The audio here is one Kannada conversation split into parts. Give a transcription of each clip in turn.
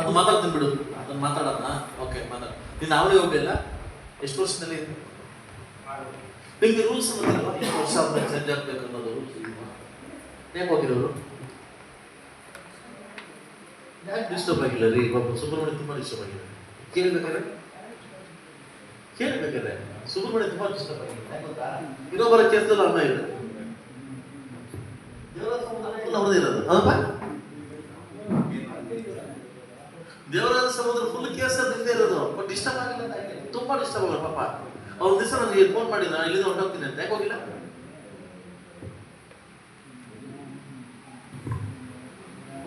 ಅದು ಮಾತಾಡ್ತೀನಿ ಬಿಡು ಅದನ್ನ ಮಾತಾಡೋಣ ಓಕೆ ಮಾತಾಡ. ನೀನು ಅವಳಿಗೆ ಹೋಗ್ಲಿಲ್ಲ ಎಷ್ಟು ವರ್ಷದಲ್ಲಿ? ನಿಮ್ಗೆ ರೂಲ್ಸ್ ಎಷ್ಟು ವರ್ಷ ಆದ್ಮೇಲೆ ಚೇಂಜ್ ಆಗ್ಬೇಕು ಅನ್ನೋದು ಯಾಕೆ ಹೋಗಿರೋರು? ಯಾಕೆ ಡಿಸ್ಟರ್ಬ್ ಆಗಿಲ್ಲ ರೀ? ಪಾಪ ಸುಬ್ರಹ್ಮಣ್ಯ ತುಂಬಾ ಡಿಸ್ಟರ್ಬ್ ಆಗಿಲ್ಲ ಕೇಳ್ಬೇಕಾದ್ರೆ? ಕೇಳ್ಬೇಕಾದ್ರೆ? ಸುಬ್ರಹ್ಮಣ್ಯ ತುಂಬಾ ಡಿಸ್ಟರ್ಬ್ ಆಗಿದೆ ಇರೋ? ಇನ್ನೊಬ್ಬರ ಕೇಸಲ್ಲಿ ಅನ್ನ ಎಲ್ಲ ಅವ್ರದ್ದೇ ಇರೋದು ಹೌದಪ್ಪ? ದೇವರಾಜ ಸಮುದ್ರ ಫುಲ್ ಕೇಸ್ ಇರೋದು. ಬಟ್ ಡಿಸ್ಟರ್ಬ್ ಆಗಿಲ್ಲ ತುಂಬಾ ಡಿಸ್ಟರ್ಬ್ ಆಗಲ್ಲ ಪಾಪ. ಅವ್ರ ದಿವಸ ನನಗೆ ಫೋನ್ ಮಾಡಿದ ನಾನು ಇಲ್ಲಿಂದ ಹೊರಟೋಗ್ತೀನಿ ಅಂತ. ಯಾಕೆ ಹೋಗಿಲ್ಲ?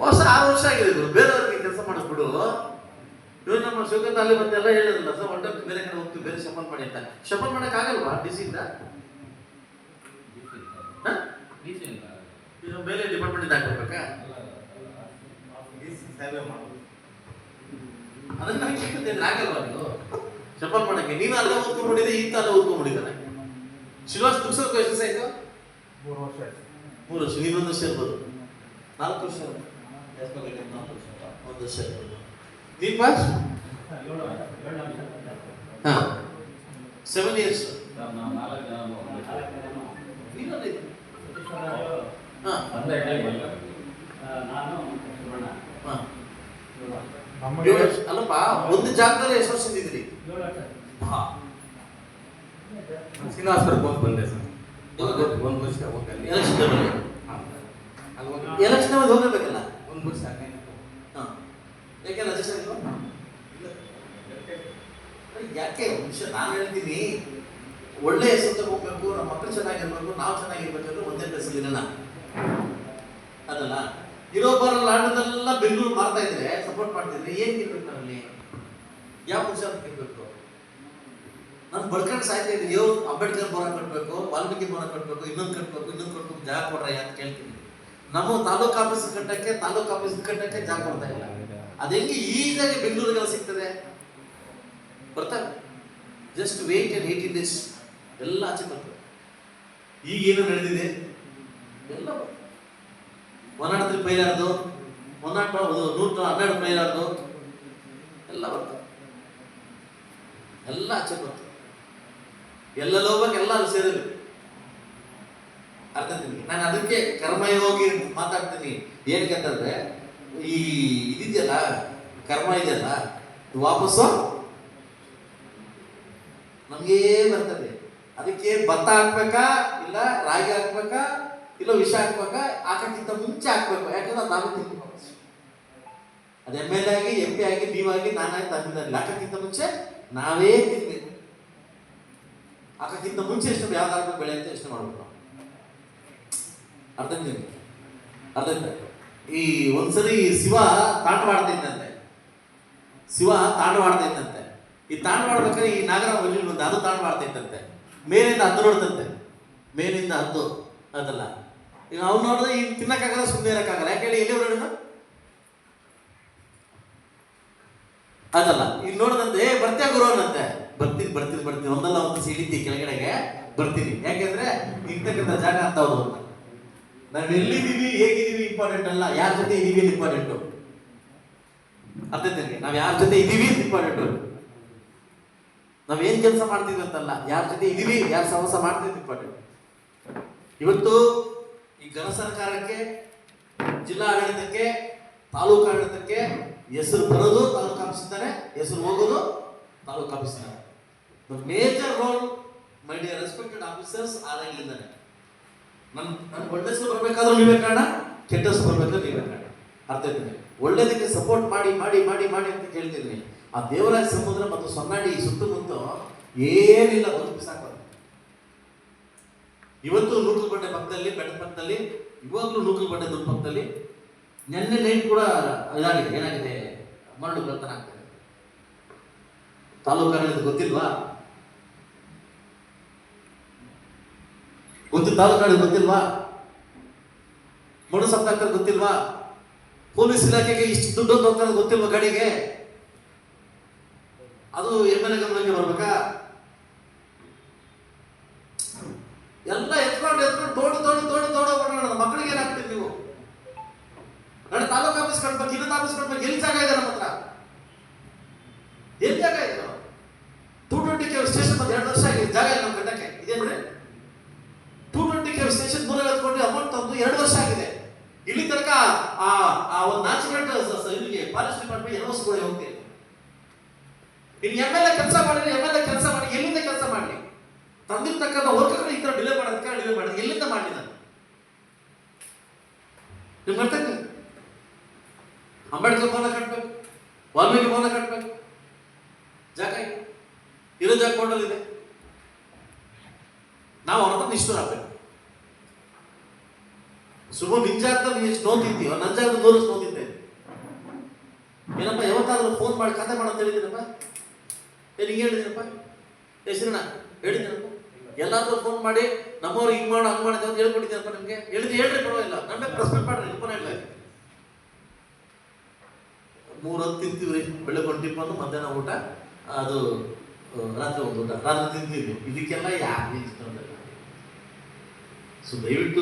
ಹೊಸ ಆರು ವರ್ಷ ಆಗಿದೆ ಇವರು ಬೇರೆಯವ್ರಿಗೆ ಕೆಲಸ ಮಾಡಿಸ್ಬಿಡು ಇವ್ರು ನಮ್ಮ ಶಿವಕಂತ ಅಲ್ಲಿ ಬಂದೆಲ್ಲ ಹೇಳಿದ್ರಲ್ಲ, ಸರ್ ಹೊರಟೋಗ್ತು ಬೇರೆ ಕಡೆ ಹೋಗ್ತೀವಿ ಬೇರೆ ಶಪನ್ ಮಾಡಿ ಅಂತ. ಶಪನ್ ಮಾಡಕ್ ಆಗಲ್ವಾ? ಇದು ಬೇರೆ ಡಿಪಾರ್ಟ್ಮೆಂಟ್ ಹಾಕ್ಬೇಕಾ ಅದನ್ನ ನನಗೆ ಕೇಳ್ತಿದ್ರೆ ಆಗಲ್ವಾ ನೀವು ಶಪನ್ ಮಾಡಕ್ಕೆ. ನೀನು ಅಲ್ಲ ಓದ್ಕೊಂಡ್ಬಿಟ್ಟಿದೆ ಈತ ಅಲ್ಲ ಓದ್ಕೊಂಡ್ಬಿಟ್ಟಿದ್ದಾನೆ. ಶ್ರೀನಿವಾಸ್ ಮುಗಿಸೋಕೆ ಎಷ್ಟು ಆಯ್ತು ಮೂರು ವರ್ಷ ಆಯ್ತು. ಮೂರು ವರ್ಷ. ನೀನೊಂದು ವರ್ಷ ಇರ್ಬೋದು. ನಾಲ್ಕು ವರ್ಷ ಒಂದು ವರ್ಷ ಇರ್ಬೋದು. ದೀಪ? ಹಾ. ಸೆವೆನ್ ಇಯರ್ಸ್ ಹಾ ಅಲ್ಲಪ್ಪ ಒಂದು ಜಾಗದಲ್ಲಿ ಎಷ್ಟು ವರ್ಷ ಇದ್ದಿದ್ರಿ ಹಾ. ಶ್ರೀನಿವಾಸಪುರಕ್ಕೆ ಹೋಗಿ ಬಂದೆ ಸರ್. ಒಂದು ವರ್ಷ ಹೋಗಿ ಎಲೆಕ್ಷನ್. ಅಲ್ಲಿ ಎಲೆಕ್ಷನ್ ಟೈಮಲ್ಲಿ ಹೋಗಬೇಕಲ್ಲ? ಒಂದು ವರ್ಷ ಯಾಕೆಲ್ಲ ಹಾ ಯಾಕೆ ರಜೆ ಸರ್ ಯಾಕೆ? ವಿಷಯ ನಾನು ಹೇಳ್ತೀನಿ. ಒಳ್ಳೆ ಹೆಸರು ತಗೋಬೇಕು ನಮ್ಮ ಮಕ್ಕಳು ಚೆನ್ನಾಗಿರ್ಬೇಕು ನಾವು ಚೆನ್ನಾಗಿರ್ಬೇಕು ಅಂದ್ರೆ ಒಂದೇ ಪ್ಲೇಸಲ್ಲಿ ಇರೋಣ ಅದಲ್ಲ? ಇರೋಬ್ಬರ ಲಾಂಡದೆಲ್ಲ ಬೆಂಗಳೂರು ಮಾಡ್ತಾ ಇದ್ರೆ ಸಪೋರ್ಟ್ ಮಾಡ್ತಿದ್ರೆ ಏನ್ ಇರ್ಬೇಕು ನನ್ನಲ್ಲಿ? ಯಾವ ಪುರುಷಾರ್ಥ ಇರ್ಬೇಕು ನಾನು ಬಡ್ಕೊಂಡು ಸಾಯ್ತಾ ಇದ್ದೀನಿ. ಯೋ ಅಂಬೇಡ್ಕರ್ ಬೋರ ಕಟ್ಟಬೇಕು ವಾಲ್ಮೀಕಿ ಬೋರ ಕಟ್ಟಬೇಕು ಇನ್ನೊಂದು ಕಟ್ಟಬೇಕು ಇನ್ನೊಂದು ಕಟ್ಟಬೇಕು ಜಾಗ ಕೊಡ್ರ ಅಂತ ಕೇಳ್ತೀನಿ? ನಮ್ಮ ತಾಲೂಕು ಆಫೀಸ್ ಕಟ್ಟಕ್ಕೆ, ತಾಲೂಕು ಆಫೀಸ್ ಕಟ್ಟಕ್ಕೆ ಜಾಗ ಕೊಡ್ತಾ ಇಲ್ಲ. ಅದು ಹೆಂಗೆ ಈಗಾಗಿ ಬೆಂಗಳೂರಿಗೆಲ್ಲ ಸಿಗ್ತದೆ? ಬರ್ತಾ just wait and eighteen days ಎಲ್ಲ ಆಚೆ ಬರ್ತದೆ ಈಗ ಏನು ನಡೆದಿದೆ? ಎಲ್ಲ ಬರ್ತವೆ. ಒನ್ನಾಟದಲ್ಲಿ ಪೈಲಾರ್ದು ಒನ್ನಾಟ ನೂರ ಹನ್ನೆರಡು ಪೈಲಾರ್ದು ಎಲ್ಲ ಬರ್ತವೆ ಎಲ್ಲ ಆಚೆ ಬರ್ತವೆ ಎಲ್ಲ ಹೋಗ್ಬೇಕು ಎಲ್ಲ ಸೇರಿದ್ರು ಅರ್ಥ ನಿಮಗೆ? ನಾನು ಅದಕ್ಕೆ ಕರ್ಮಯೋಗಿ ಮಾತಾಡ್ತೀನಿ. ಏನಕ್ಕೆ ಅಂತಂದ್ರೆ, ಈ ಇದಿದೆಯಲ್ಲ, ಕರ್ಮ ಇದೆಯಲ್ಲ, ಇದು ವಾಪಸ್ಸು? ನಮಗೇನು ಬರ್ತದೆ. ಅದಕ್ಕೆ ಭತ್ತ ಹಾಕ್ಬೇಕಾ, ಇಲ್ಲ ರಾಗಿ ಹಾಕ್ಬೇಕಾ? ಇಲ್ಲ, ವಿಷ ಹಾಕುವಾಗ ಹಾಕಕ್ಕಿಂತ ಮುಂಚೆ ಹಾಕ್ಬೇಕು, ಯಾಕಂದ್ರೆ ನಾನು ತಿಂತೀನಿ. ಅದು ಎಂ ಎಲ್ ಆಗಿ, ಎಂ ಪಿ ಆಗಿ ನೀವಾಗಿ ನಾನಾಗಿ ತಂದಿದ್ದಲ್ಲಿ ಹಾಕಕ್ಕಿಂತ ಮುಂಚೆ ನಾವೇ ತಿನ್ಬೇಕು. ಆಕಕ್ಕಿಂತ ಮುಂಚೆ ಎಷ್ಟು ಯಾವ್ದಾದ್ರು ಬೆಳೆ ಅಂತ ಎಷ್ಟು ಮಾಡ್ಬೇಕು ಅರ್ಧ ಆಯ್ತಾ? ಈ ಒಂದ್ಸರಿ ಶಿವ ತಾಂಡವಾಡ್ತಾ ಇದ್ದಂತೆ ಶಿವ ತಾಂಡವಾಡ್ತಾ ಇದ್ದಂತೆ ಈ ತಾಂಡವಾಡ್ಬೇಕಾದ್ರೆ ಈ ನಾಗರ ಬಂದು ಅದು ತಾಂಡವಾಡ್ತಿದ್ದಂತೆ. ಮೇಲಿಂದ ಹದ್ದು ನೋಡ್ತಂತೆ. ಮೇಲಿಂದ ಹದ್ದು ಅದಲ್ಲ. ಅವ್ನು ನೋಡಿದ್ರೆ ಈಗ ತಿನ್ನಕ್ಕಾಗಲ್ಲ ಸುಮ್ಮನೆ ಇರೋಕ್ಕಾಗಲ್ಲ. ಯಾಕೆ ಹೇಳಿ ಎಲ್ಲಿ ಹೊರಡೋಣ ಅದಲ್ಲ ಈಗ ನೋಡಿದಂತೆ, ಏ, ಬರ್ತೀಯ ಗುರು? ಅನ್ನಂತೆ ಬರ್ತೀನಿ ಬರ್ತೀನಿ ಬರ್ತೀನಿ. ಒಂದಲ್ಲ ಒಂದು ಸಿಡಿತಿ ಕೆಳಗಡೆಗೆ. ಬರ್ತೀನಿ. ಯಾಕೆಂದ್ರೆ ಇರ್ತಕ್ಕಂಥ ಜಾಗ ಅಂತ ಅವರು ನಾವು ಎಲ್ಲಿದ್ದೀವಿ ಹೇಗಿದ್ದೀವಿ ಇಂಪಾರ್ಟೆಂಟ್ ಅಲ್ಲ. ಯಾರ ಜೊತೆ ಇದೀವಿ ಇಂಪಾರ್ಟೆಂಟ್ ಅರ್ಥ ನಾವು ಯಾರ ಜೊತೆ ಇದೀವಿ ಇಂಪಾರ್ಟೆಂಟ್ ನಾವೇನ್ ಕೆಲಸ ಮಾಡ್ತೀವಿ ಅಂತಲ್ಲ. ಯಾರ ಜೊತೆ ಇದೀವಿ, ಯಾರ ಸಹವಾಸ ಮಾಡ್ತೀವಿ ಇಂಪಾರ್ಟೆಂಟ್ ಇವತ್ತು ಘನ ಸರ್ಕಾರಕ್ಕೆ, ಜಿಲ್ಲಾ ಆಡಳಿತಕ್ಕೆ, ತಾಲೂಕು ಆಡಳಿತಕ್ಕೆ ಹೆಸರು ಬರೋದು, ತಾಲೂಕು ಆಫೀಸಿಂದಾನೆ ಹೆಸರು ಹೋಗೋದು, taluk ಆಫೀಸಿಂದಾನೆ. The major role my dear respected officers ಆದಾಗಿಂದಾನೆ ನನ್ನ ನನ್ನ ಒಳ್ಳೆ ಹೆಸರು ಬರ್ಬೇಕಾದ್ರೂ ನೀವೇ ಕಾರಣ ಹೆಸರು ಬರ್ಬೇಕಾದ್ರೂ ನೀವೇ ಕಾರಣ. ಅರ್ಥ ಇದ್ದೀನಿ ಒಳ್ಳೇದಕ್ಕೆ ಸಪೋರ್ಟ್ ಮಾಡಿ ಮಾಡಿ ಮಾಡಿ ಮಾಡಿ ಅಂತ ಕೇಳ್ತಿದ್ದೀನಿ ಆ ದೇವರಾಜ ಸಮುದ್ರ ಮತ್ತು ಸೊನ್ನಾಡಿ ಸುತ್ತಮುತ್ತ ಏನಿಲ್ಲ ಒಂದು ಸಾಕು ಇವತ್ತು ನೂಕಲ್ ಬಂಡೆ ಪಕ್ಕದಲ್ಲಿ ಬೆಟ್ಟದ ಪಕ್ಕದಲ್ಲಿ, ಇವಾಗಲೂ ನೂಕಲ್ ಬಂಡೆ ದುಡ್ಡು ಪಕ್ಕದಲ್ಲಿ ನಿನ್ನೆ ನೈಟ್ ಕೂಡ ಇದಾಗಿದೆ, ಏನಾಗಿದೆ? ಮರಳು ಕಳ್ತನ ಆಗ್ತದೆ. ಗೊತ್ತಿಲ್ವಾ? ಗೊತ್ತಿ ತಾಲೂಕು ಗೊತ್ತಿಲ್ವಾ? ಮಡು ಸಪ್ತಾಕ್ತಾರೆ ಗೊತ್ತಿಲ್ವಾ? ಪೊಲೀಸ್ ಇಲಾಖೆಗೆ ಇಷ್ಟು ದುಡ್ಡು ಹೋಗ್ತಾರೆ ಗೊತ್ತಿಲ್ವಾ ಗಾಡಿಗೆ? ಅದು ಎಂ ಎಲ್ ಎ ಗಮನಕ್ಕೆ ಬರ್ಬೇಕಾ ಎಲ್ಲ ಎತ್ಕೊಂಡು ಎತ್ಕೊಂಡು ತೋಡು ತೋಡು ತೋಡು ತೋಡು ಓಡಾಡೋದು ಮಕ್ಕಳಿಗೆ ಏನಾಗ್ತೀರಿ ನೀವು ಕಟ್ಬೇಕು ಇನ್ನೊಂದು ಆಫೀಸ್ ಕಟ್ಬೇಕು ಎಲ್ಲಿ ಜಾಗ ಇದೆ ನಮ್ಮ ಹತ್ರ ಎಲ್ಲಿ ಜಾಗ ಇದೆ ಟೂ ಟ್ವೆಂಟಿ ಕೆ ಸ್ಟೇಷನ್ ಬಂದು ಎರಡು ವರ್ಷ ಆಗಿದೆ ಜಾಗ ಇಲ್ಲ ನಮ್ಮ ಕಟ್ಟಕ್ಕೆ ಇದೇನ್ರಿ ಟೂ ಟ್ವೆಂಟಿ ಕೆ ಸ್ಟೇಷನ್ ದೂರ ಎತ್ಕೊಂಡು ಅಮೌಂಟ್ ತಂದು ಎರಡು ವರ್ಷ ಆಗಿದೆ ಇಲ್ಲಿ ತನಕ ಆ ಆ ಒಂದು ನ್ಯಾಚುರಲ್ ಇಲ್ಲಿಗೆ ಫಾರೆಸ್ಟ್ ಡಿಪಾರ್ಟ್ಮೆಂಟ್ ಎನ್ ಓಸ್ಕೊಳ್ಳಿ ಹೋಗ್ತೀನಿ ಇನ್ನು ಎಂ ಎಲ್ ಎ ಕೆಲಸ ಮಾಡಿದ್ರೆ ಎಂ ಎಲ್ ಎ ಕೆಲಸ ಮಾಡಿ, ಎಲ್ಲಿಂದ ಕೆಲಸ ಮಾಡಲಿ? ತಂದಿರ್ತಕ್ಕಂಥ ವರ್ಕ್ಗಳು ಈ ಥರ ಡಿಲೇ ಮಾಡೋದಕ್ಕೆ ಡಿಲೇ ಮಾಡೋದು ಎಲ್ಲಿಂದ ಮಾಡಲಿ ನಾನು? ನಿಮ್ಗೆ ಅರ್ಥ? ಅಂಬೇಡ್ಕರ್ ಭವನ ಕಟ್ಟಬೇಕು ವಾಲ್ಮೀಕಿ ಭವನ ಕಟ್ಟಬೇಕು ಜಾಗ. ಇರೋ ಜಾಗ ಕೊಂಡಲ್ಲಿದೆ ನಾವು ಅವ್ರ ಹತ್ರ ನಿಷ್ಠುರಾಗಬೇಕು. ಶುಭ ನೀನು ಎಷ್ಟು ನೋತಿದ್ದೀವ ನನ್ನ ಜಾಗ ನೂರು ನೋತಿದ್ದೆ ಏನಪ್ಪ, ಯಾವತ್ತಾದ್ರೂ ಫೋನ್ ಮಾಡಿ ಕತೆ ಮಾಡೋದು ಹೇಳಿದ್ದೀನಪ್ಪ? ಏನು ಹಿಂಗೆ ಹೇಳಿದ್ದೀನಪ್ಪ ಹೆಸರಣ್ಣ ಹೇಳಿದ್ದೀನಪ್ಪ. ಎಲ್ಲಾದ್ರೂ ಫೋನ್ ಮಾಡಿ, ನಮ್ಮವ್ರು ಹಿಂಗ್ ಮಾಡೋ ಹಂಗ್ ಮಾಡಿದೆ ಅಂತ ಹೇಳ್ಕೊಟ್ಟಿದ್ದೀನಪ್ಪ ನಿಮಗೆ. ಹೇಳಿದ್ರೆ ಹೇಳ್ರಿ, ಪರವಾಗಿಲ್ಲ. ನಮ್ಗೆ ಪ್ರಶ್ನೆ ಮಾಡ್ರಿ ಫೋನ್ ಇಲ್ಲ ಮೂರು ಹೊತ್ತು ತಿಂತೀವ್ರಿ ಬೆಳಗ್ಗೆ ಒಂದು ಟಿಪ್ಪನ್ನು ಮಧ್ಯಾಹ್ನ ಊಟ, ಅದು ರಾತ್ರಿ ಒಂದು ಊಟ. ರಾತ್ರಿ ತಿಂತೀವಿ. ಇದಕ್ಕೆಲ್ಲ ಯಾಕೆ ಸೊ ದಯವಿಟ್ಟು